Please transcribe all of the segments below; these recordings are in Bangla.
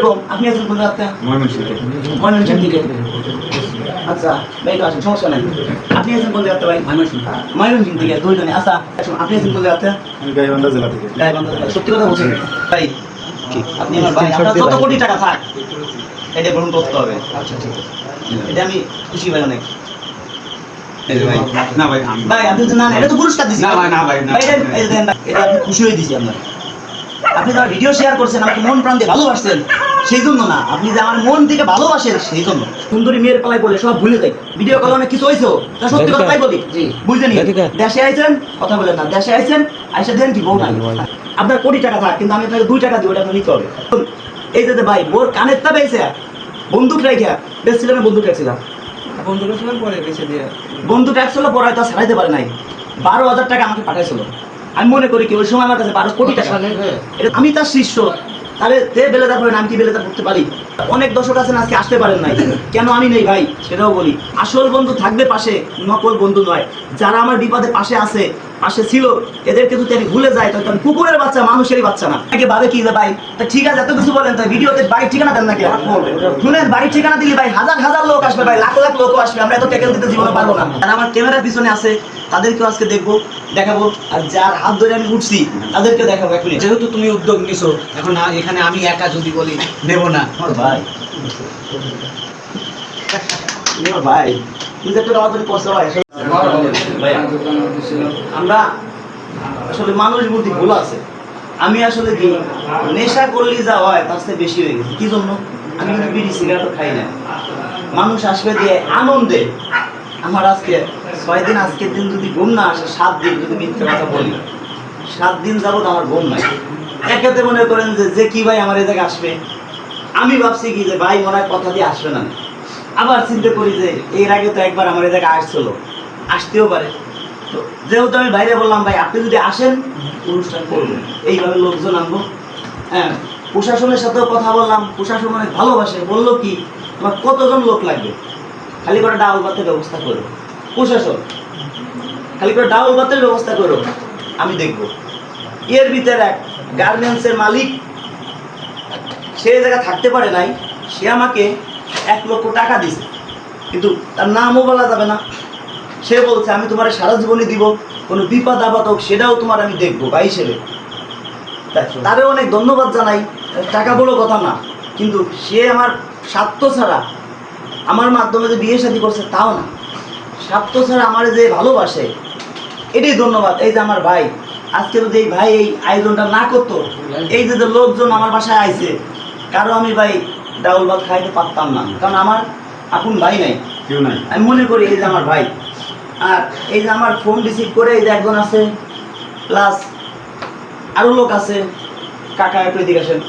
এবং আপনি আছেন কোন রাস্তা ময়মনসিং থেকে। আচ্ছা ভাই তো আসেন সমস্যা নাই। আপনি আছেন কোন রাস্তা ভাই ময়মনসিং ময়মনসিং থেকে দুইজনে। আচ্ছা আসুন, আপনি আছেন কোন রাস্তা আমি গাইবান্ধা জেলা থেকে। গাইবান্ধা থেকে। সত্যি কথা বলছেন? ভাই আপনি আমার ভাই আপনার যত কোটি টাকা থাক এটা গ্রহণ করতে হবে। আচ্ছা ঠিক আছে। এটা আমি খুশি ভাই অনেক। ভাই না ভাই ভাই আপনি তো না না, এটা তো পুরস্কার দিছি না ভাই, না ভাই, এটা এই দেন না, এটা খুশি হয়ে দিছি আপনার। আপনি তো ভিডিও শেয়ার করছেন আমাকে মন প্রাণ দিয়ে ভালোবাসছেন। সেই জন্য না আপনি যে আমার মন থেকে ভালোবাসেন সেই জন্য সুন্দরী মেয়ের পালাই বলে সব ভুলে যাই ভিডিও কলে অনেক কিছু হয়েছে তা সত্যি কথা তাই বলি জি। বুঝলেন দেশে আইছেন কথা বলেন না দেশে আইছেন আইসা দেন কি বউ নাই? আপনার কোটি টাকা থাক কিন্তু আমি আপনাকে দুই টাকা দিই ওটা আপনি নিতে হবে। এই যে ভাই বোর কানের তা বেয়েছে বন্দুক রেখে বেসছিলাম বন্দুক রেখেছিলাম বন্ধুরা ছিলাম পরে বেছে দিয়ে। বন্ধু ট্যাক্স হলো পরে হয়তো ছাড়াইতে পারে নাই। বারো হাজার টাকা আমাকে পাঠাইছিল। আমি মনে করি কি ওই সময় আমার কাছে বারো কোটি টাকা এটা আমি তার শিষ্য। তাহলে তে বেলেদার করেন আমি কি বেলেদার করতে পারি? অনেক দর্শক আছেন আজকে আসতে পারেন নাই। কেন আমি নেই ভাই? সেটাও বলি। আসল বন্ধু থাকবে পাশে নকল বন্ধু নয়। যারা আমার বিপদে পাশে আছে পাশে ছিল এদেরকে যদি আমি ভুলে যাই তখন কুকুরের বাচ্চা মানুষেরই বাচ্চা না। তাকে ভাবে কি যে ভাই? তা ঠিক আছে এত কিছু বলেন তাই ভিডিওতে বাড়ির ঠিকানা দেন নাকি? শুনেন বাড়ির ঠিকানা দিলি ভাই হাজার হাজার লোক আসবে ভাই লাখ লাখ লোক আসবে আমরা এত টেকেল দিতে জীবনে পারব না। আর আমার ক্যামেরার পিছনে আছে তাদেরকেও আজকে দেখব দেখাবো আর যার হাত ধরে আমি উঠছি তাদেরকে দেখাবো মিনিট। যেহেতু তুমি উদ্যোগ নিছো এখন এখানে আমি একা যদি বলি নেব না। আমার ভাই। আমার ভাই। কিন্তু একটু কষ্ট হয় আমরা আসলে মানুষ বুদ্ধি ভুল আছে। আমি আসলে কি নেশা করলে যা হয় তার চেয়ে বেশি হয়ে গেছে। কি জন্য? আমি কিন্তু বিড়ি সিগারেটও খাই না। মানুষ আসবে দিয়ে আনন্দে। আমার আজকে ছয় দিন আজকের দিন যদি ঘুম না আসে, সাত দিন যদি মিথ্যে কথা বলি। সাত দিন যাবত আমার ঘুম নাই। একেতে মনে করেন যে যে কি ভাই আমার এই জায়গায় আসবে? আমি ভাবছি কি যে, ভাই মনে কথা দিয়ে আসবে না। আবার চিন্তা করি যে, এর আগে তো একবার আমার এই জায়গায় আসছিল। আসতেও পারে। তো যেহেতু আমি বাইরে বললাম, ভাই, আপনি যদি আসেন, অনুষ্ঠান করবেন। এইভাবে লোকজন আনব। হ্যাঁ প্রশাসনের সাথেও কথা বললাম। প্রশাসন অনেক ভালোবাসে। বলল কি, তোমার কতজন লোক লাগবে? খালি করে ডাউল ভাতের ব্যবস্থা করো। প্রশাসন খালি করে ডাউল ভাতের ব্যবস্থা করো আমি দেখব। এর ভিতরে এক গার্মেন্টসের মালিক সে এই জায়গায় থাকতে পারে নাই সে আমাকে এক লক্ষ টাকা দিছে কিন্তু তার নামও বলা যাবে না। সে বলছে আমি তোমার সারা জীবনই দিব কোনো বিপদ আপাত হোক সেটাও তোমার আমি দেখব ভাই হিসেবে। তা- তারও অনেক ধন্যবাদ জানাই টাকা বড় কথা না কিন্তু সে আমার স্বার্থ ছাড়া আমার মাধ্যমে যে বিয়ে শাদী করছে তাও না। স্বার্থ ছাড়া আমার যে ভালোবাসে এটাই ধন্যবাদ। এই যে আমার ভাই আজকে যদি এই ভাই এই আয়োজনটা না করতো এই যে যে লোকজন আমার বাসায় আইছে কারও আমি ভাই ডাউল ভাত খাইতে পারতাম না। কারণ আমার আপন ভাই নাই। কেউ নাই। আমি মনে করি এই যে আমার ভাই। আর এই যে আমার ফোন রিসিভ করে এই যে একজন আছে প্লাস আরও লোক আছে কাকা একটু এদিকে আসেন।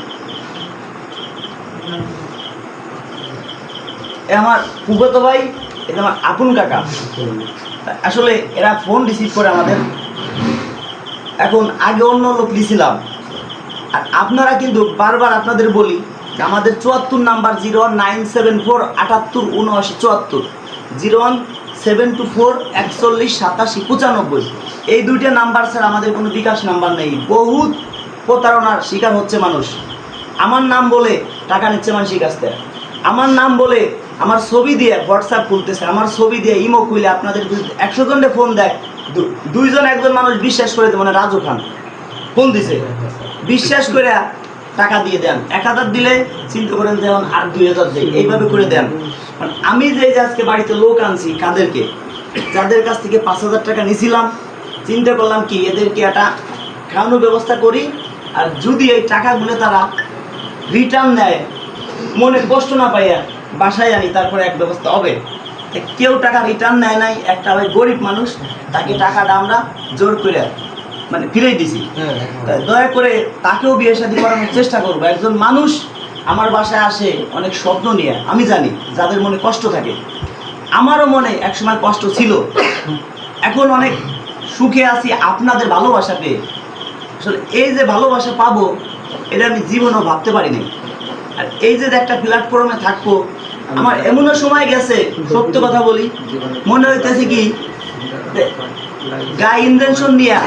আমার ফুফতো ভাই এটা আমার আপন কাকা। আসলে এরা ফোন রিসিভ করে আমাদের। এখন আগে অন্য লোক লিছিলাম। আর আপনারা কিন্তু বারবার আপনাদের বলি, আমাদের চুয়াত্তর number zero nine seven four আটাত্তর উনআশি চুয়াত্তর, zero one seven two four একচল্লিশ সাতাশি পঁচানব্বই। এই দুইটা নাম্বার স্যার আমাদের কোনো বিকাশ নাম্বার নেই। বহুত প্রতারণার শিকার হচ্ছে মানুষ। আমার নাম বলে টাকা নিচ্ছে কাছ থেকে। আমার নাম বলে আমার ছবি দিয়ে হোয়াটসঅ্যাপ খুলতেছে আমার ছবি দিয়ে ইমো খুলে আপনাদের একশো জনকে ফোন দেয় দুইজন একজন মানুষ বিশ্বাস করে দেয়, মানে রাজু খান। ফোন দিছে। বিশ্বাস করে টাকা দিয়ে দেন। এক হাজার দিলে চিন্তা করেন যেমন আর দুই হাজার দেয় এইভাবে করে দেন। আমি যে আজকে বাড়িতে লোক আনছি কাদেরকে যাদের কাছ থেকে পাঁচ হাজার টাকা নিছিলাম চিন্তা করলাম কি এদেরকে একটা খাওয়ানোর ব্যবস্থা করি আর যদি এই টাকাগুলো তারা রিটার্ন নেয় মনে কষ্ট না পাইয়া বাসায় আনি তারপরে এক ব্যবস্থা হবে। কেউ টাকা রিটার্ন নেয় নাই একটা ওই গরিব মানুষ তাকে টাকাটা আমরা জোর করে মানে ফিরেই দিছি। দয়া করে তাকেও বিয়ে শাদী করানোর চেষ্টা করব। একজন মানুষ আমার বাসায় আসে অনেক স্বপ্ন নিয়ে আমি জানি যাদের মনে কষ্ট থাকে। আমারও মনে একসময় কষ্ট ছিল। এখন অনেক সুখে আছি আপনাদের ভালোবাসা পেয়ে। আসলে এই যে ভালোবাসা পাবো এটা আমি জীবনেও ভাবতে পারিনি। আর এই যে একটা প্ল্যাটফর্মে থাকব আমার এমনও সময় গেছে, সত্য কথা বলি। মনে হইতেছে কি গায়ে ইনভেনশন নিয়ে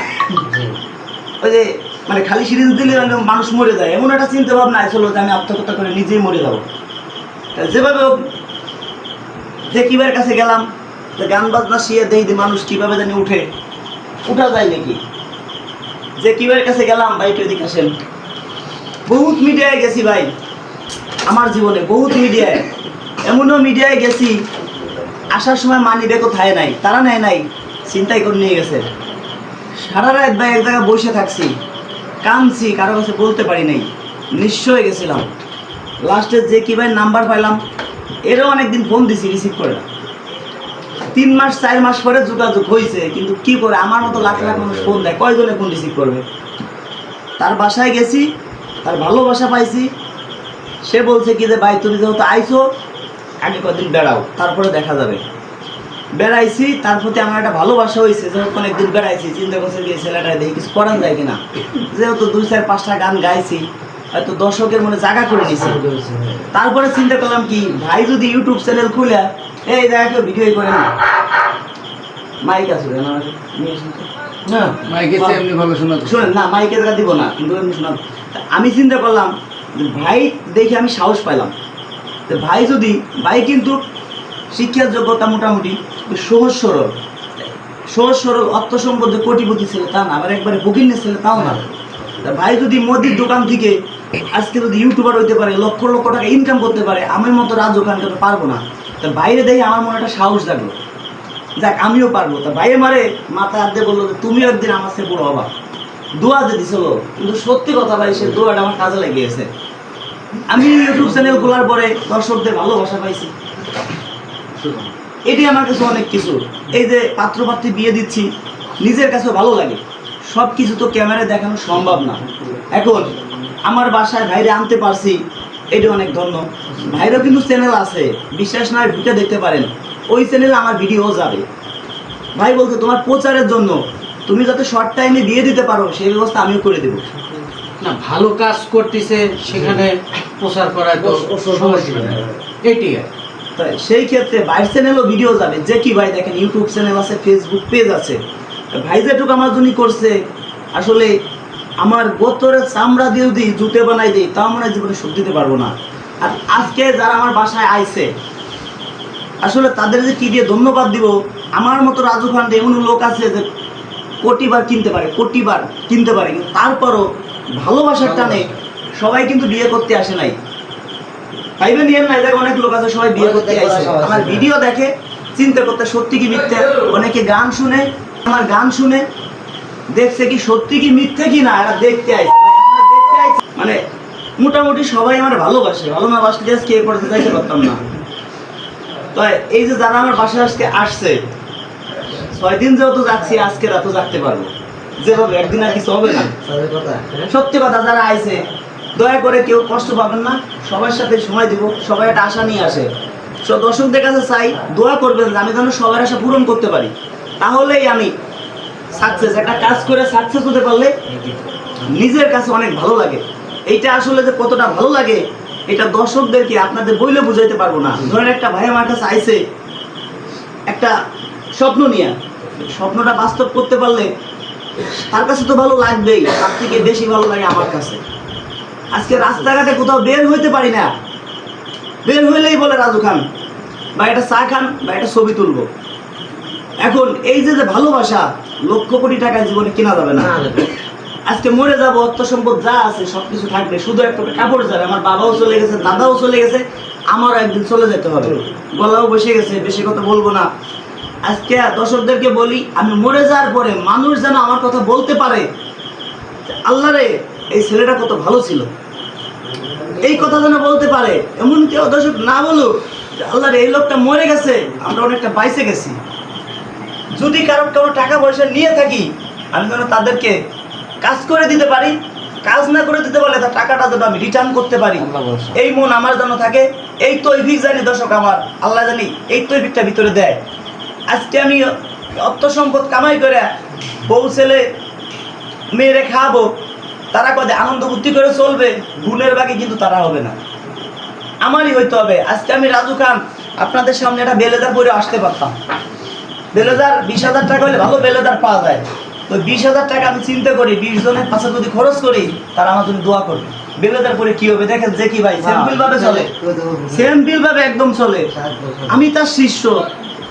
ওই যে মানে খালি সিরিজ দিলে মানে মানুষ মরে যায়। এমন একটা চিন্তা ভাবনা আসলো যে আমি আত্মহত্যা করে নিজেই মরে যাব। যেভাবে যে কিবার কাছে গেলাম, যে গান বাজনা শিয়ে দেই যে মানুষ কীভাবে জানি উঠে, উঠা যায় নাকি? যে কিবার কাছে গেলাম, ভাই, একটু এদিকে আসেন। বহুত মিডিয়ায় গেছি ভাই। আমার জীবনে বহুত মিডিয়ায়। এমনও মিডিয়ায় গেছি, আসার সময় মানি ব্যাগও থায় নাই, তারা নেয় নাই, চিন্তাই করে নিয়ে গেছে। সারা রাত ভাই এক জায়গায় বসে থাকছি কামছি কারও কাছে বলতে পারি নাই হয়ে গেছিলাম। লাস্টে যে কি ভাই নাম্বার পাইলাম, এরও অনেকদিন ফোন দিছি রিসিভ করে। তিন মাস, চার মাস পরে যোগাযোগ হয়েছে কিন্তু কি করে, আমার মতো লাখ লাখ মানুষ ফোন দেয়, কয়জনে ফোন রিসিভ করবে? তার বাসায় গেছি, তার ভালোবাসা পাইছি, সে বলছে কি যে, ভাই, তুমি যেহেতু আইছো আগে কদিন বেড়াও তারপরে দেখা যাবে। বেড়াইছি তার প্রতি আমার একটা ভালোবাসা হয়েছে যখন একদিন বেড়াইছি চিন্তা করছে যে ছেলেটা দেখি কিছু করা যায় কিনা। যেহেতু দুই চার পাঁচটা গান গাইছি হয়তো দর্শকের মনে জায়গা করে নিছি তারপরে চিন্তা করলাম কি ভাই যদি ইউটিউব চ্যানেল খুলে এই জায়গা কেউ ভিডিও করে না। মাইক আছে না মাইকে দিব না কিন্তু আমি চিন্তা করলাম ভাই দেখে আমি সাহস পাইলাম। তো ভাই যদি, ভাই কিন্তু শিক্ষার যোগ্যতা মোটামুটি সহজ সরল। সহজ সরল অর্থ সম্পদ কোটিপতি ছিল তা না, আবার একবারে বুকিংয়ের ছিল তাও না। তা ভাই যদি মোদির দোকান থেকে আজকে যদি ইউটিউবার হইতে পারে, লক্ষ লক্ষ টাকা ইনকাম করতে পারে, আমার মতো রাজ ওখান করতে পারব না। তা বাইরে দেখে আমার মনে একটা সাহস জাগলো। যাক, আমিও পারব। তা ভাইয়ে মারে, মাথা হাত দিয়ে বলল যে তুমিও একদিন আমার সে বড় হবা। দোয়া যে দিছিল কিন্তু সত্যি কথা ভাই, সে দোয়াটা আমার কাজে লেগেছে আমি ইউটিউব চ্যানেল খোলার পরে দর্শকদের ভালোবাসা পাইছি। এটি আমার কাছে অনেক কিছু। এই যে পাত্র পাত্রী বিয়ে দিচ্ছি, নিজের কাছে ভালো লাগে। সব কিছু তো ক্যামেরায় দেখানো সম্ভব না। এখন আমার বাসায় ভাইরে আনতে পারছি এটি অনেক ধন্য। ভাইরও কিন্তু চ্যানেল আছে, বিশ্বাস না ঢুকে দেখতে পারেন। ওই চ্যানেলে আমার ভিডিও যাবে। ভাই বলতে তোমার প্রচারের জন্য তুমি যাতে শর্ট টাইমে দিয়ে দিতে পারো, সেই ব্যবস্থা আমিও করে দেবো। না ভালো কাজ করতেছে সেখানে প্রচার করার তো সমস্যা এটি সেই ক্ষেত্রে ভাইয়ের চ্যানেলও ভিডিও যাবে। যে কি ভাই দেখেন ইউটিউব চ্যানেল আছে ফেসবুক পেজ আছে। তা ভাই যেটুকু আমার জন্য করছে আসলে আমার গোতরে চামড়া দিয়ে যদি জুতে বানাই দিই তাও আমরা জীবনে শোধ দিতে পারব না। আর আজকে যারা আমার বাসায় আইছে আসলে তাদের যে কি দিয়ে ধন্যবাদ দিব আমার মতো রাজু খান্ডে এমন লোক আছে যে কোটিবার কিনতে পারে কোটিবার কিনতে পারে কিন্তু তারপরও ভালোবাসার টানে সবাই কিন্তু বিয়ে করতে আসে নাই। ভাইবে না দেখো অনেক লোক আছে সবাই বিয়ে করতে আসে। আমার ভিডিও দেখে চিন্তা করতে সত্যি কি মিথ্যে? অনেকে গান শুনে আমার গান শুনে দেখছে কি সত্যি কি মিথ্যে কি না এরা দেখতে আইছে দেখতে আইছে মানে মোটামুটি সবাই আমার ভালোবাসে। ভালো না বাসলে আজকে এ পর্যন্ত যাইতে পারতাম না। তো এই যে যারা আমার বাসায় আজকে আসছে ছয় দিন যেহেতু যাচ্ছি আজকে রাতও যাকতে পারব। যেভাবে একদিন আর কিছু হবে না। সত্যি কথা যারা আইছে দয়া করে কেউ কষ্ট পাবেন না। সবার সাথে সময় দিব সবাই একটা আশা নিয়ে আসে। সব দর্শকদের কাছে চাই দোয়া করবেন আমি যেন সবার আশা পূরণ করতে পারি। তাহলেই আমি সাকসেস একটা কাজ করে সাকসেস হতে পারলে নিজের কাছে অনেক ভালো লাগে। এইটা আসলে যে কতটা ভালো লাগে এটা দর্শকদেরকে আপনাদের বইলে বুঝাইতে পারব না। ধরেন একটা ভাই আমার কাছে আইছে একটা স্বপ্ন নিয়ে। স্বপ্নটা বাস্তব করতে পারলে তার কাছে তো ভালো লাগবেই তার থেকে বেশি ভালো লাগে আমার কাছে। আজকে রাস্তাঘাটে কোথাও বের হইতে পারি না। বের হইলেই বলে রাজু খান বা একটা চা খান বা একটা ছবি তুলবো। এখন এই যে যে ভালোবাসা লক্ষ কোটি টাকা জীবনে কেনা যাবে না। আজকে মরে যাব অর্থ সম্পদ যা আছে সব কিছু থাকবে শুধু একটা কাপড় যাবে আমার বাবাও চলে গেছে দাদাও চলে গেছে আমারও একদিন চলে যেতে হবে। গলাও বসে গেছে বেশি কথা বলব না। আজকে দর্শকদেরকে বলি আমি মরে যাওয়ার পরে মানুষ যেন আমার কথা বলতে পারে আল্লাহ রে এই ছেলেটা কত ভালো ছিল। এই কথা যেন বলতে পারে এমন কেউ দর্শক না বলুক আল্লাহ রে এই লোকটা মরে গেছে আমরা অনেকটা বাইসে গেছি। যদি কারোর কারও টাকা পয়সা নিয়ে থাকি আমি যেন তাদেরকে কাজ করে দিতে পারি কাজ না করে দিতে পারলে তার টাকাটা যেন আমি রিটার্ন করতে পারি। এই মন আমার যেন থাকে এই তৈফিক জানি দর্শক আমার আল্লাহ জানি এই তৈফিকটা ভিতরে দেয়। আজকে আমি অর্থ সম্পদ কামাই করে বউ ছেলে মেয়েরে খাওয়াবো। তারা কদে আনন্দ বুদ্ধি করে চলবে গুণের বাকি কিন্তু তারা হবে না। আমারই হইতে হবে। আজকে আমি রাজু খান আপনাদের সামনে একটা বেলেদার পরে আসতে পারতাম। বেলেদার বিশ হাজার টাকা হলে ভালো বেলেদার পাওয়া যায়। তো বিশ হাজার টাকা আমি চিন্তা করি বিশ জনের পাশে যদি খরচ করি তারা আমার জন্য দোয়া করবে। বেলেদার পরে কি হবে? দেখেন যে কি ভাই সিম্পল ভাবে চলে। সিম্পল ভাবে একদম চলে। আমি তার শিষ্য।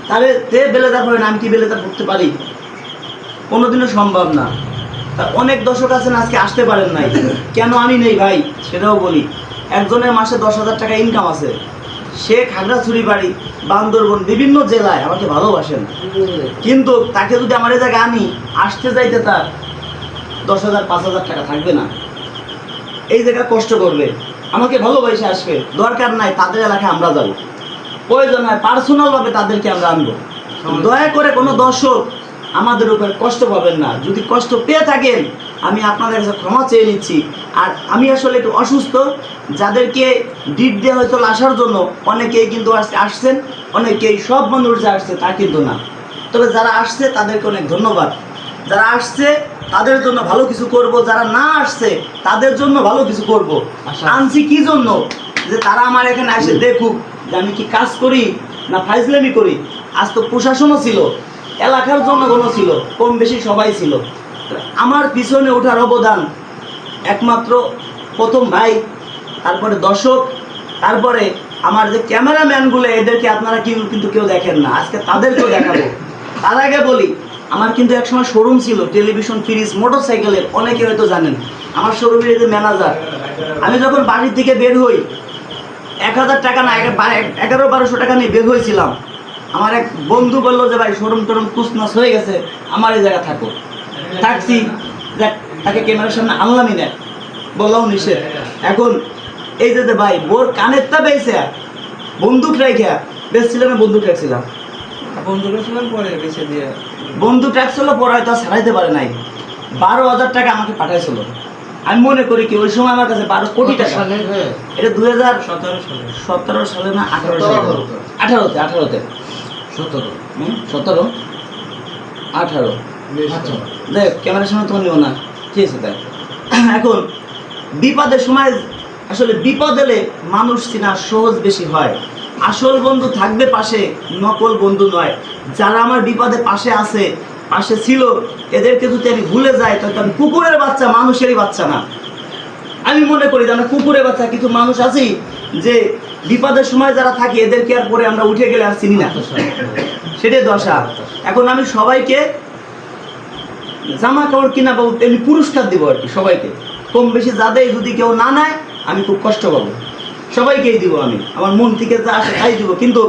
তাহলে তে বেলেদার পরে আমি কি বেলেদার পড়তে পারি? কোনোদিনও সম্ভব না। তা অনেক দর্শক আছেন, আজকে আসতে পারেন নাই। কেন আমি নেই ভাই? সেটাও বলি। একজনের মাসে দশ হাজার টাকা ইনকাম আছে। সে খাগড়াছড়ি বাড়ি, বান্দরবন, বিভিন্ন জেলায় আমাকে ভালোবাসেন। কিন্তু তাকে যদি আমার জায়গায় আনি, আসতে যাইতে তার দশ হাজার, পাঁচ হাজার টাকা থাকবে না। এই জায়গায় কষ্ট করবে। আমাকে ভালোবাসে আসবে। দরকার নাই, তাদের এলাকায় আমরা যাব। প্রয়োজন হয় পার্সোনালভাবে তাদেরকে আমরা আনব। দয়া করে কোনো দর্শক আমাদের উপর কষ্ট পাবেন না। যদি কষ্ট পেয়ে থাকেন আমি আপনাদের কাছে ক্ষমা চেয়ে নিচ্ছি। আর আমি আসলে একটু অসুস্থ যাদেরকে ডিট দেওয়া হয়তো আসার জন্য অনেকেই কিন্তু আজকে আসছেন অনেকেই সব মানুষ যে আসছে তা কিন্তু না। তবে যারা আসছে তাদেরকে অনেক ধন্যবাদ। যারা আসছে তাদের জন্য ভালো কিছু করব। যারা না আসছে তাদের জন্য ভালো কিছু করব। আশা। আনছি কি জন্য? যে তারা আমার এখানে আসে দেখুক। যে আমি কি কাজ করি না ফাইজলামি করি? আজ তো প্রশাসনও ছিল, এলাকার জনগণও ছিল কম বেশি সবাই ছিল। আমার পিছনে ওঠার অবদান একমাত্র প্রথম ভাই, তারপরে দর্শক, তারপরে আমার যে ক্যামেরাম্যানগুলো, এদেরকে আপনারা কেউ কিন্তু কেউ দেখেন না। আজকে তাদেরকেও দেখাবো। তার আগে বলি, আমার কিন্তু একসময় শোরুম ছিল টেলিভিশন ফ্রিজ মোটর সাইকেলের অনেকে হয়তো জানেন। আমার শোরুমের যে ম্যানেজার আমি যখন বাড়ির থেকে বের হই এক হাজার টাকা না এগারো বারোশো টাকা নিয়ে বের হয়েছিলাম। আমার এক বন্ধু বলল যে ভাই শোরুম টোরুম কুসনাস হয়ে গেছে আমার এই জায়গা থাকো। থাকছি দেখ তাকে ক্যামেরার সামনে আনলামই না। বলাও নিষেধ। এখন এই যে যে ভাই বোর কানেরটা পেয়েছে বন্দুক রেখে বেচছিলাম না বন্দুক রাখছিলাম। বন্ধুরা ছিলাম পরে বেছে দিয়ে বন্দুক রাখছিল পরে হয়তো আর ছাড়াইতে পারে নাই। বারো হাজার টাকা আমাকে পাঠাইছিল। আমি মনে করি কি ওই সময় আমার কাছে বারো কোটি টাকা সালে? হ্যাঁ। এটা দুই হাজার সতেরো সালে। সতেরো সালে না আঠারো সালে। আঠারোতে আঠারোতে। সতেরো। সতেরো? আঠারো। আচ্ছা। দেখ ক্যামেরার সামনে তোমার নিও না। ঠিক আছে তাই এখন বিপদের সময় আসলে বিপদ এলে মানুষ চিনা সহজ বেশি হয়। আসল বন্ধু থাকবে পাশে নকল বন্ধু নয়। যারা আমার বিপদে পাশে আছে পাশে ছিল এদেরকে যদি আমি ভুলে যাই তো আমি কুকুরের বাচ্চা, মানুষেরই বাচ্চা না। আমি মনে করি যে কুকুরের বাচ্চা, কিছু মানুষ আছি যে বিপদের সময় যারা থাকে, এদেরকে আর পরে আমরা উঠে গেলে আর চিনি না। সেটাই দশা। এখন আমি সবাইকে জামা কাপড় কিনা পাবো এমনি পুরস্কার দিব আর কি সবাইকে। কম বেশি যাদের যদি কেউ না নেয়, আমি খুব কষ্ট পাবো। সবাইকেই দিব আমি। আমার মন থেকে যা আসে তাই দিব। কিন্তু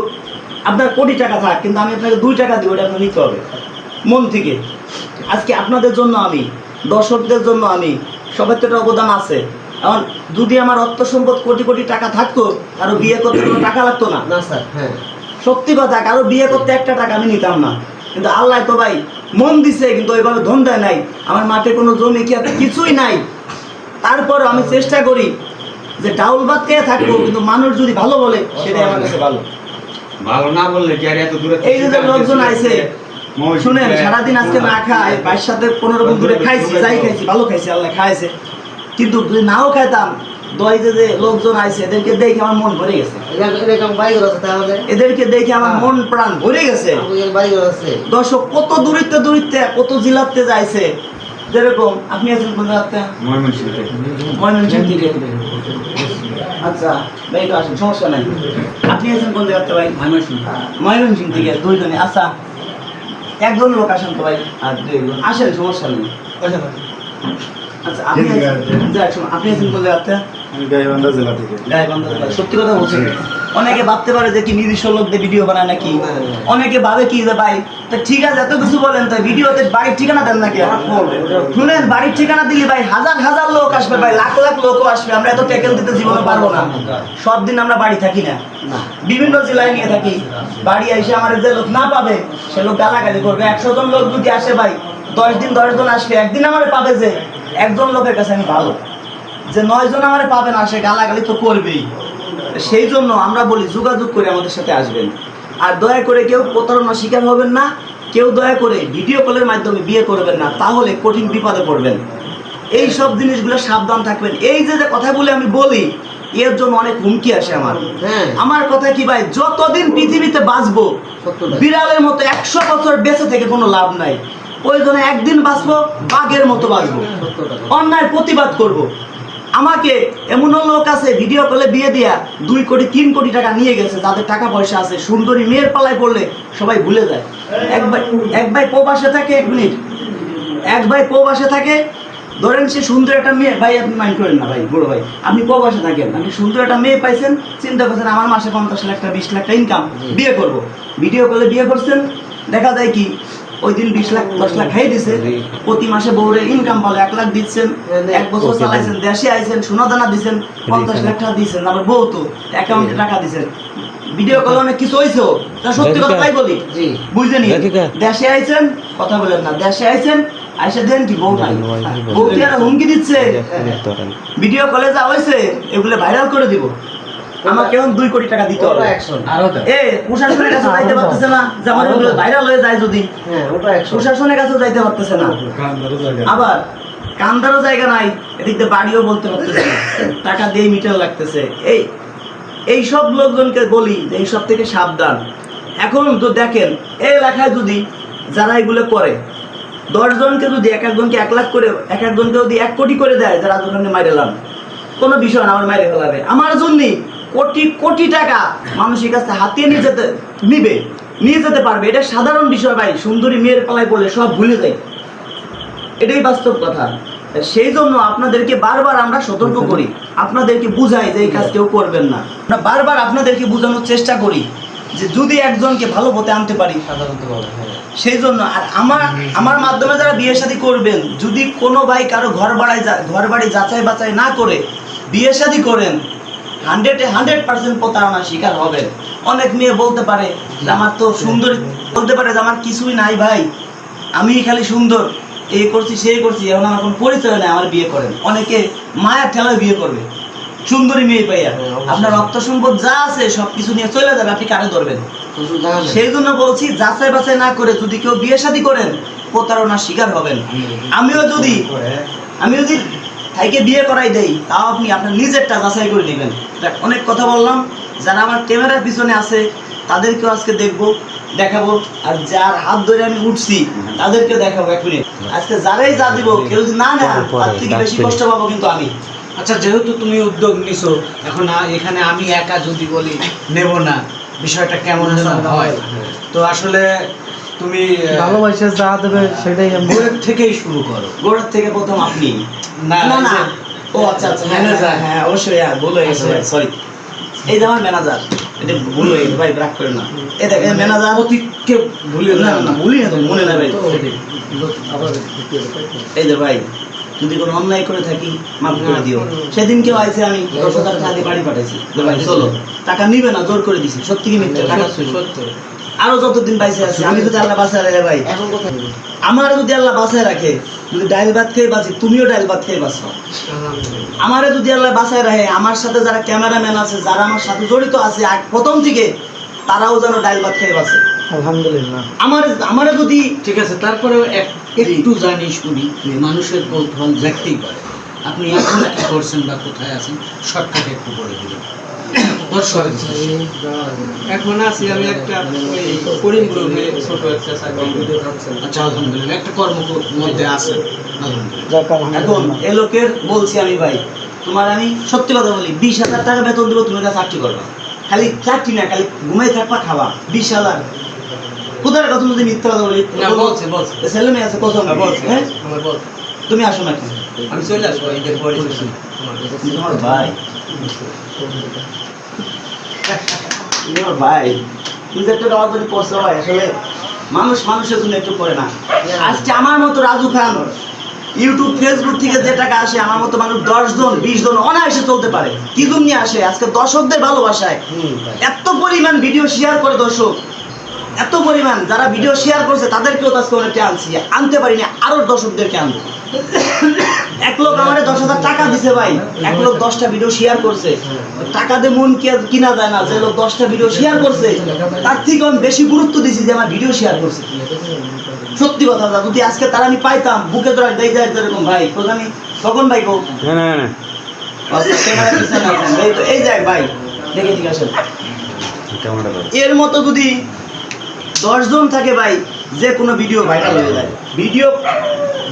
আপনার কোটি টাকা থাক, কিন্তু আমি আপনাকে দুই টাকা দিব, এটা আপনার নিতে হবে। মন থেকে। আজকে আপনাদের জন্য আমি দর্শকদের জন্য আমি সবার তো একটা অবদান আছে। এখন যদি আমার অর্থ সম্পদ কোটি কোটি টাকা থাকতো কারও বিয়ে করতে কোনো টাকা লাগতো না। না স্যার হ্যাঁ। সত্যি কথা কারও বিয়ে করতে একটা টাকা আমি নিতাম না। কিন্তু আল্লাহ তো ভাই মন দিছে কিন্তু ওইভাবে ধন দেয় নাই। আমার মাঠে কোনো জমি কি কিছুই নাই। তারপর আমি চেষ্টা করি যে ডাউল ভাত খেয়ে থাকব কিন্তু মানুষ যদি ভালো বলে সেটাই আমার কাছে ভালো। ভালো না বললে কি আর এত দূরে এই যে যে লোকজন আইছে শুনেন সারাদিন আজকে না খায় ভাইয়ের সাথে পনেরো দিন ধরে খাইছি যাই খাইছি ভালো খাইছি আল্লাহ খাইছে। কিন্তু যদি নাও খাইতাম দই যে যে লোকজন আইছে এদেরকে দেখে আমার মন ভরে গেছে। এদেরকে দেখে আমার মন প্রাণ ভরে গেছে। দর্শক কত দূরিত্বে দূরিত্বে কত জিলাতে যাইছে। যেরকম আপনি আছেন কোন জায়গাতে ময়মনসিং থেকে। আচ্ছা ভাই একটু আসেন সমস্যা নাই। আপনি আছেন কোন জায়গাতে ভাই? ময়মনসিং থেকে দুইজনে। আচ্ছা একজন লোক আসেন তো ভাই? আর দুইজন আসেন সমস্যা নেই। আচ্ছা আপনি আপনি আছেন জায়গাতে? আমি গাইবান্ধা জেলা থেকে। গাইবান্ধা জেলা। সত্যি কথা বলছেন? অনেকে ভাবতে পারে যে কি নিজস্ব লোক দিয়ে ভিডিও বানায় নাকি? অনেকে ভাবে কি যে ভাই তা ঠিক আছে এত কিছু বলেন তো ভিডিওতে বাড়ির ঠিকানা দেন নাকি? শুনেন বাড়ির ঠিকানা দিলে ভাই হাজার হাজার লোক আসবে ভাই লাখ লাখ লোকও আসবে আমরা এত টেকেল দিতে জীবনে পারব না। সব দিন আমরা বাড়ি থাকি না। বিভিন্ন জেলায় নিয়ে থাকি। বাড়ি এসে আমার যে লোক না পাবে সে লোক গালাগালি করবে। একশো জন লোক যদি আসে ভাই দশ দিন দশ জন আসবে একদিন আমার পাবে যে একজন লোকের কাছে আমি ভালো। যে নয় জন আমার পাবে না সে গালাগালি তো করবেই। সেই জন্য আমরা বলি যোগাযোগ করে আমাদের সাথে আসবেন। আর দয়া করে কেউ প্রতারণা শিকার হবেন না কেউ দয়া করে ভিডিও কলের মাধ্যমে বিয়ে করবেন না তাহলে কঠিন বিপদে পড়বেন। এই সব জিনিসগুলো সাবধান থাকবেন। এই যে যে কথাগুলো আমি বলি এর জন্য অনেক হুমকি আসে আমার। হ্যাঁ। আমার কথা কি ভাই যতদিন পৃথিবীতে বাঁচবো বিড়ালের মতো একশো বছর বেঁচে থেকে কোনো লাভ নাই। প্রয়োজনে একদিন বাঁচবো বাঘের মতো বাঁচবো। অন্যায় প্রতিবাদ করব। আমাকে এমনও লোক আছে ভিডিও কলে বিয়ে দিয়া দুই কোটি, তিন কোটি টাকা নিয়ে গেছে, যাদের টাকা পয়সা আছে। সুন্দরী মেয়ের পালায় পড়লে সবাই ভুলে যায়। এক ভাই এক ভাই প্রবাসে থাকে এক মিনিট। এক ভাই প্রবাসে থাকে। ধরেন সে সুন্দর একটা মেয়ে, ভাই, আপনি মাইন্ড করেন না ভাই, বড় ভাই, আপনি প্রবাসে থাকেন। আপনি সুন্দর একটা মেয়ে পাইছেন, চিন্তা করছেন আমার মাসে পঞ্চাশ লাখ টাকা, বিশ লাখ টাকা ইনকাম বিয়ে করব। ভিডিও কলে বিয়ে করছেন, দেখা যায় কি ওই দিন বিশ লাখ দশ লাখ খাই দিছে। প্রতি মাসে বউরে ইনকাম এক লাখ দিচ্ছেন এক বছর চালাইছেন দেশে আইছেন সোনা দানা দিচ্ছেন পঞ্চাশ লাখ টাকা দিচ্ছেন আবার বউ তো অ্যাকাউন্টে টাকা দিচ্ছেন ভিডিও কলে অনেক কিছু হয়েছে তা সত্যি কথা তাই বলি? বুঝলেন দেশে আইছেন কথা বলেন না দেশে আইছেন আইসা দেন কি বউ নাই। বউ কি হুমকি দিচ্ছে। ভিডিও কলে যা হয়েছে এগুলো ভাইরাল করে দিব। আমার কেমন দুই কোটি টাকা দিতে হবে। এ প্রশাসনের কাছে যাইতে পারতেছে না যে আমার ভাইরাল হয়ে যায় যদি। হ্যাঁ প্রশাসনের কাছেও যাইতে পারতেছে না। আবার কান্দারও জায়গা নাই এদিক দিয়ে বাড়িও বলতে পারতেছে না। টাকা দিয়ে মিটার লাগতেছে। এই এই সব লোকজনকে বলি যে এইসব থেকে সাবধান। এখন তো দেখেন এই এলাকায় যদি যারা এগুলো করে দশজনকে যদি এক একজনকে এক লাখ করে এক একজনকে যদি এক কোটি করে দেয় যারা দোকানে মাইরেলাম কোনো বিষয় না আমার মাইরে ফেলাবে। আমার জন্যই কোটি কোটি টাকা মানুষের কাছে হাতিয়ে নিয়ে যেতে নিবে নিয়ে যেতে পারবে। এটা সাধারণ বিষয় ভাই সুন্দরী মেয়ের পালায় পড়লে সব ভুলে যায়। এটাই বাস্তব কথা। সেই জন্য আপনাদেরকে বারবার আমরা সতর্ক করি। আপনাদেরকে বুঝাই যে এই কাজ কেউ করবেন না। আমরা বারবার আপনাদেরকে বোঝানোর চেষ্টা করি যে যদি একজনকে ভালো পথে আনতে পারি সাধারণত সেই জন্য আর আমার আমার মাধ্যমে যারা বিয়ে শাদী করবেন যদি কোনো ভাই কারও ঘর বাড়ায় ঘর বাড়ি যাচাই বাছাই না করে বিয়ে শাদী করেন হান্ড্রেডে হান্ড্রেড পার্সেন্ট প্রতারণার শিকার হবেন অনেক মেয়ে বলতে পারে আমার তো সুন্দর বলতে পারে যে আমার কিছুই নাই ভাই। আমি খালি সুন্দর। এই করছি সেই করছি। এখন আমার কোনো পরিচয় নেই আমার বিয়ে করেন। অনেকে মায়ের ঠেলায় বিয়ে করবে। সুন্দরী মেয়ে পাইয়া। আপনার রক্ত সম্পদ যা আছে সব কিছু নিয়ে চলে যাবে আপনি কারে ধরবেন? সেই জন্য বলছি যাচাই বাছাই না করে যদি কেউ বিয়ে শাদী করেন প্রতারণার শিকার হবেন। আমিও যদি আমি যদি ভাইকে বিয়ে করাই দেই তাও আপনি আপনার নিজেরটা যাচাই করে নেবেন। দেখ, অনেক কথা বললাম। যারা আমার ক্যামেরার পিছনে আছে তাদেরকেও আজকে দেখব দেখাবো। আর যার হাত ধরে আমি উঠছি তাদেরকে দেখাবো এক মিনিট। আজকে যারাই যা দিব কেউ যদি না নেয় তার থেকে বেশি কষ্ট পাবো কিন্তু আমি। আচ্ছা যেহেতু তুমি উদ্যোগ নিছো এখন এখানে আমি একা যদি বলি নেব না। বিষয়টা কেমন হয়। তো আসলে তুমি ভালোবাসে যা দেবে সেটাই গোড়ের থেকেই শুরু করো। গোড়ের থেকে প্রথম আপনি। না, না ও আচ্ছা আচ্ছা Manager। হ্যাঁ, হ্যাঁ অবশ্যই হ্যাঁ ভুল হয়ে গেছে সরি এই যে আমার ম্যানেজার এটা ভুল হয়ে গেছে ভাই রাগ করে না। এই দেখ ম্যানেজার ভুলিও না না না। না ভুলি না তো মনে না ভাই। এই যে ভাই যদি কোনো অন্যায় করে থাকি মাফ করে দিও। সেদিন কেউ আইছে আমি দশ হাজার টাকা দিয়ে বাড়ি পাঠাইছি। ভাই চলো। টাকা নিবে না জোর করে দিছি। সত্যি কি মিথ্যা? টাকা ছিল আরও যতদিন বাইসে আছে আমি যদি আল্লাহ বাসায় রাখে ভাই। এখন কথা আমার যদি আল্লাহ বাসায় রাখে যদি ডাইল ভাত খেয়ে বাঁচি তুমিও ডাইল ভাত খেয়ে বাঁচো। আমারে যদি আল্লাহ বাসায় রাখে আমার সাথে যারা ক্যামেরাম্যান আছে যারা আমার সাথে জড়িত আছে প্রথম থেকে তারাও যেন ডাইল ভাত খেয়ে বাঁচে। আলহামদুলিল্লাহ। আমার আমারে যদি ঠিক আছে তারপরেও এক- একটু জানি শুনি মানুষের কৌতূহল জাগতেই পারে আপনি এখন কি করছেন বা কোথায় আছেন? শর্টকাটে একটু বলে দর্শক এখন আছি আমি একটা ওই করিম গ্রুপে ছোট একটা আচ্ছা আলহামদুলিল্লাহ একটা কর্ম মধ্যে আছেন এখন এ লোকের বলছি আমি ভাই তোমার আমি সত্যি কথা বলি বিশ হাজার টাকা বেতন দেবো তুমি চাকরি করবা। খালি চাকরি না খালি ঘুমাই থাকবা খাবা। বিশ হাজার। কোথায় কথা যদি মিথ্যা কথা বলি? না বলছে বলছে। ছেলে মেয়ে আছে কত হ্যাঁ, তুমি আসো নাকি? আমি চলে আসব তোমার ভাই ভাই তুমি একটু আমার জন্য করছ ভাই আসলে মানুষ মানুষের জন্য একটু করে না। আজকে আমার মতো রাজু খান ইউটিউব ফেসবুক থেকে যে টাকা আসে আমার মতো মানুষ দশ জন বিশ জন অনায়াসে চলতে পারে। কি জন্য আসে? আজকে দর্শকদের ভালোবাসায়। এত পরিমাণ ভিডিও শেয়ার করে দর্শক। এত পরিমাণ যারা ভিডিও শেয়ার করছে তাদেরকেও তো আজকে অনেকটা আনছি। আনতে পারিনি আরও দর্শকদেরকে আনব। এক লোক আমারে দশ হাজার টাকা দিছে ভাই। এক লোক দশটা ভিডিও শেয়ার করছে। টাকা দিয়ে মন কিনা যায় না। যে লোক দশটা ভিডিও শেয়ার করছে তার থেকে আমি বেশি গুরুত্ব দিছি যে আমার ভিডিও শেয়ার করছে। সত্যি কথা দাদা যদি আজকে তারা আমি পাইতাম বুকে ধরে দেই যায় এরকম ভাই প্রধানী কখন ভাই কো আচ্ছা, ক্যামেরার এই তো এই যাক ভাই দেখে ঠিক আসেন। এর মতো যদি দশজন থাকে ভাই যে কোনো ভিডিও ভাইরাল হয়ে যায়। ভিডিও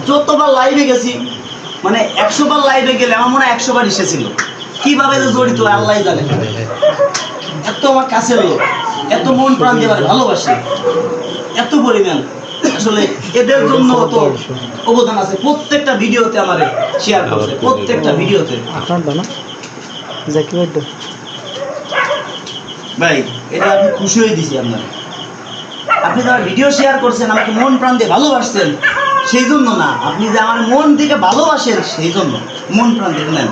যতবার লাইভে গেছি মানে একশো বার লাইভে গেলে আমার মনে হয় একশো বার এসেছিল। কীভাবে যে জড়িত আল্লাহ জানে। এত আমার কাছের লোক এত মন প্রাণ দিয়ে ভালোবাসে। এত পরিমাণ। আসলে এদের জন্য তো অবদান আছে। প্রত্যেকটা ভিডিওতে আমার শেয়ার করছে প্রত্যেকটা ভিডিওতে। আপনার দানা? জাকির ভাই ভাই এটা আমি খুশি হয়ে দিছি আপনার। আপনি যারা ভিডিও শেয়ার করছেন আমাকে মন প্রাণ দিয়ে ভালোবাসছেন সেই জন্য না। আপনি যে আমার মন থেকে ভালোবাসেন সেই জন্য মন প্রাণ দিয়ে নেন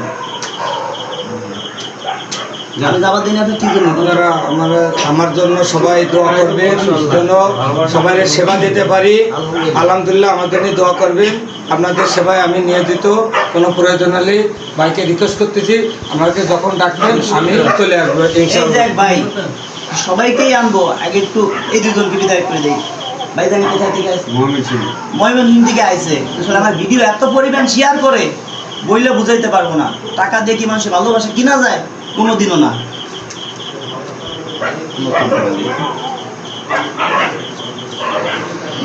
আমার জন্য সবাই দোয়া করবেন জন্য সবাই সেবা দিতে পারি। আলহামদুলিল্লাহ। আমাদের নিয়ে দোয়া করবেন। আপনাদের সেবায় আমি নিয়োজিত কোনো প্রয়োজন হলে ভাইকে রিকোয়েস্ট করতেছি। আমাকে যখন ডাকবেন আমি চলে আসব ভাই সবাইকেই আনব। আগে একটু এই দুজনকে বিদায় করে দিই। ভাই জানি কোথায় থেকে আসছে ময়মনসিং থেকে আইছে। আসলে আমার ভিডিও এত পরিমাণ শেয়ার করে বইলে বুঝাইতে পারব না। টাকা দিয়ে কি মানুষের ভালোবাসা কিনা যায়? কোনোদিনও না।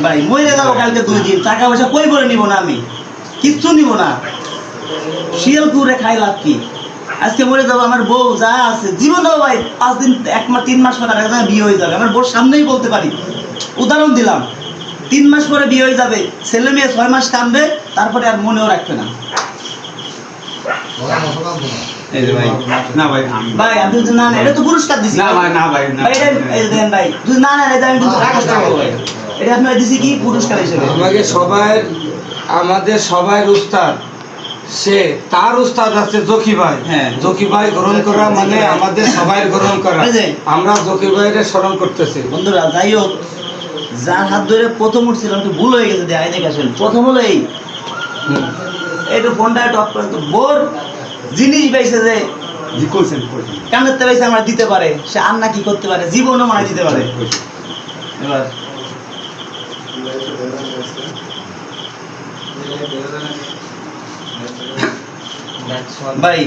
ভাই মরে যাব কালকে দুই দিন। টাকা পয়সা কই করে নিব না আমি? কিচ্ছু নিব না। শিয়াল কুড়ে খাই লাভ কি? আজকে মরে যাব আমার বউ যা আছে জীবনেও ভাই পাঁচ দিন এক মাস তিন মাস পরে আরেকজন বিয়ে হয়ে যাবে। আমার বউর সামনেই বলতে পারি। উদাহরণ দিলাম তিন মাস পরে বিয়ে হয়ে যাবে ছেলে মেয়ে ছয় মাস কাঁদবে তারপরে আর মনেও রাখবে না। ভাই না ভাই আমি ভাই আপনি যদি না এটা তো পুরস্কার দিছি। না ভাই না ভাই না ভাই এটা এই যে দেন ভাই যদি না নেন এটা আমি কিন্তু রাখাস ভাই। এটা আপনার দিছি কি? পুরস্কার হিসেবে। আমাকে সবাই আমাদের সবাই উস্তাদ। সে তার উস্তাদ আছে জকি ভাই হ্যাঁ। জকি ভাই গ্রহণ করা মানে আমাদের সবাই গ্রহণ করা। আমরা জকি ভাইয়ের স্মরণ করতেছি বন্ধুরা যাই হোক যার হাত ধরে প্রথম উঠছিলাম একটু ভুল হয়ে গেছে দেখাই দেখে আসেন প্রথম হলো এই। একটু ফোনটা টপ করে তো বোর জিনিস পাইছে যে কানের পাইছে আমরা দিতে পারে সে আর না কি করতে পারে জীবনও মানে দিতে পারে এবার ভাই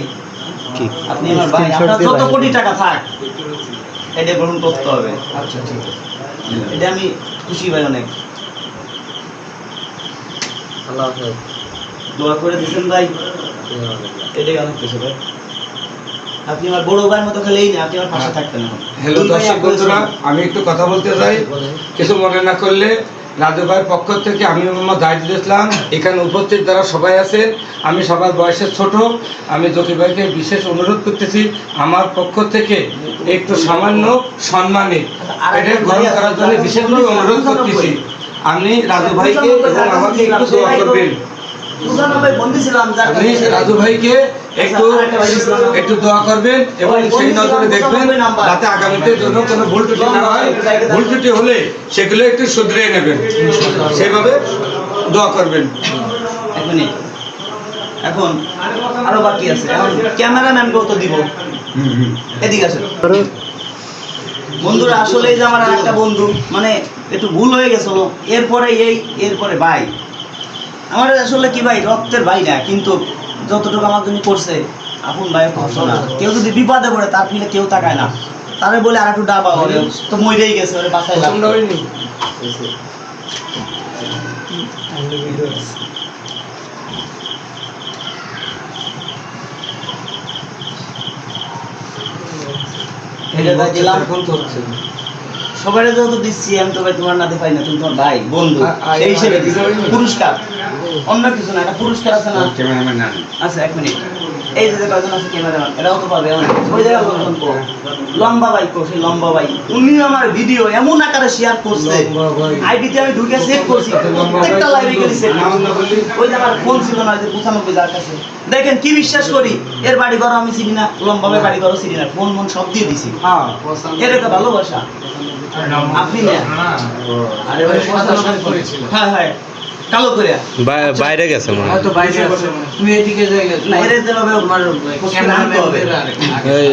আপনি আমার ভাই আপনার যত কোটি টাকা থাক এটা গ্রহণ করতে হবে। আচ্ছা ঠিক আছে এটা আমি খুশি ভাই অনেক। দোয়া করে দিচ্ছেন ভাই। এটাই অনেক কিছু ভাই। আপনি আমার বড় ভাইয়ের মতো খেলেই না আপনি আমার পাশে থাকতেন হ্যালো দর্শক বন্ধুরা আমি একটু কথা বলতে চাই কিছু মনে না করলে রাজু ভাইয়ের পক্ষ থেকে আমি মোহাম্মদ জাহিদুল ইসলাম। এখানে উপস্থিত যারা সবাই আছেন আমি সবার বয়সের ছোট। আমি জকি ভাইকে বিশেষ অনুরোধ করতেছি আমার পক্ষ থেকে একটু সামান্য সম্মানে এটা গ্রহণ করার জন্য বিশেষভাবে অনুরোধ করতেছি। আমি রাজু ভাইকে এবং আমাকে একটু দোয়া করবেন। আপনি রাজু ভাইকে একটু একটু দোয়া করবেন এবং সেই নজরে দেখবেন যাতে আগামীতে জন্য কোনো ভুল ত্রুটি না হয়। ভুল ত্রুটি হলে সেগুলো একটু শুধরে নেবেন। সেভাবে দোয়া করবেন। এখন আরও বাকি আছে। এখন ক্যামেরাম্যানকেও তো দিব। এদিকে আসেন। বন্ধুরা আসলে যে আমার একটা বন্ধু মানে একটু ভুল হয়ে গেছিল এরপরে এই এরপরে ভাই। আমার আসলে কি ভাই রক্তের ভাই না কিন্তু যতটুকু আমার জন্য করছে আপন ভাই কষ্ট না। কেউ যদি বিপদে পড়ে তার ফিরে কেউ তাকায় না। তারে বলে আর একটু ডাবা ওরে তো মরেই গেছে ওরে বাসায় তো সবাই যত দিচ্ছি আমি তো ভাই তোমার নাতে পাই না তুমি তোমার ভাই বন্ধু সেই হিসেবে পুরস্কার। অন্য কিছু না একটা পুরস্কার আছে না? ক্যামেরাম্যান আচ্ছা এক মিনিট। এই যে কয়জন আছে ক্যামেরাম্যান এরাও তো পাবে ওই কো লম্বা ভাই কো সেই লম্বা ভাই উনি আমার ভিডিও এমন আকারে শেয়ার করছে। আইডিতে আমি ঢুকে সেভ করছি। প্রত্যেকটা লাইভে গেলে সেভ? ওই যে আমার ফোন ছিল না যে পঁচানব্বই যার কাছে। দেখেন কি বিশ্বাস করি? এর বাড়ি ঘর আমি চিনি না লম্বা ভাই বাড়ি ঘর চিনি না। ফোন মন সব দিয়ে দিছি। হ্যাঁ এর একটা ভালোবাসা। আপনি না আরে ভাই হ্যাঁ হ্যাঁ। কালো করে। বাইরে গেছে মনে হয়। হয়তো বাইরে গেছে তুমি এদিকে যাই এর যেভাবে মারুন হবে। এই